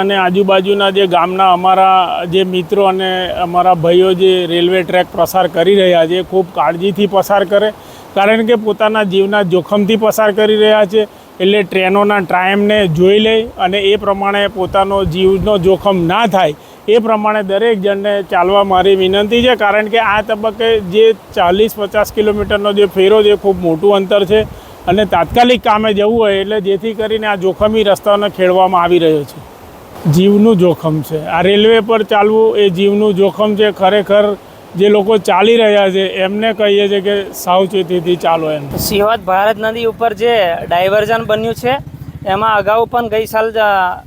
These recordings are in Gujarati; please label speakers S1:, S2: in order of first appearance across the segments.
S1: અને આજુબાજુના જે ગામના અમારા જે મિત્રો અને અમારા ભાઈઓ જે રેલવે ટ્રેક પસાર કરી રહ્યા છે ખૂબ કાળજીથી પસાર કરે, કારણ કે પોતાના જીવના જોખમથી પસાર કરી રહ્યા છે. એટલે ટ્રેનોના ટાઈમને જોઈ લે અને એ પ્રમાણે પોતાનો જીવનો જોખમ ના થાય, એ પ્રમાણે દરેક જણને ચાલવા મારી વિનંતી છે, કારણ કે આ તબક્કે જે ચાલીસ પચાસ કિલોમીટરનો જે ફેરો છે ખૂબ મોટું અંતર છે અને તાત્કાલિક કામે જવું હોય એટલે જેથી કરીને આ જોખમી રસ્તાઓને ખેડવામાં આવી રહ્યો છે. જીવનું જોખમ છે. આ રેલવે પર ચાલવું એ જીવનું જોખમ છે. ખરેખર જે લોકો ચાલી રહ્યા છે, એમને કહીએ છીએ કે સાવચેતીથી ચાલો એમ.
S2: સિહોદ ભારત નદી ઉપર જે ડાયવર્ઝન બન્યું છે, એમાં અગાઉ પણ ગઈ સાલ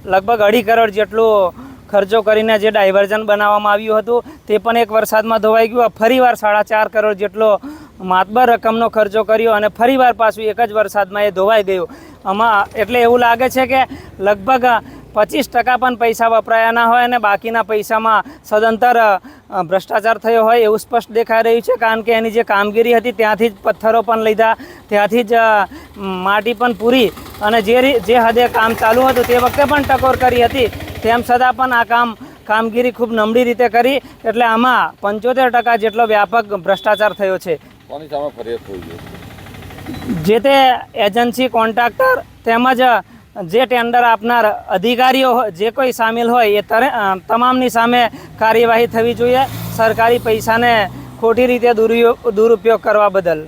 S2: લગભગ અઢી કરોડ જેટલું ખર્ચો કરીને જે ડાયવર્ઝન બનાવવામાં આવ્યું હતું, તે પણ એક વરસાદમાં ધોવાઈ ગયું. ફરીવાર સાડા ચાર કરોડ જેટલો માતબર રકમનો ખર્ચો કર્યો અને ફરીવાર પાછું એક જ વરસાદમાં એ ધોવાઈ ગયું. આમાં એટલે એવું લાગે છે કે લગભગ પચીસ ટકા પણ પૈસા વપરાયા ના હોય અને બાકીના પૈસામાં સદંતર ભ્રષ્ટાચાર થયો હોય એવું સ્પષ્ટ દેખાઈ રહ્યું છે. કારણ કે એની જે કામગીરી હતી ત્યાંથી જ પથ્થરો પણ લીધા ત્યાંથી જ માટી પણ પૂરી અને જે જે હદે કામ ચાલુ હતું તે વખતે પણ ટકોર કરી હતી. તેમ છતાં પણ આ કામ કામગીરી ખૂબ નબળી રીતે કરી એટલે આમાં પંચોતેર ટકા જેટલો વ્યાપક ભ્રષ્ટાચાર થયો છે.
S3: કોની સામે ફરિયાદ થઈ છે?
S2: જે તે એજન્સી કોન્ટ્રાક્ટર તેમજ જે ટેન્ડર આપનાર અધિકારીઓ જે કોઈ સામેલ હોય, એ તમામની સામે કાર્યવાહી થવી જોઈએ સરકારી પૈસાને ખોટી રીતે દુરુપયોગ કરવા બદલ.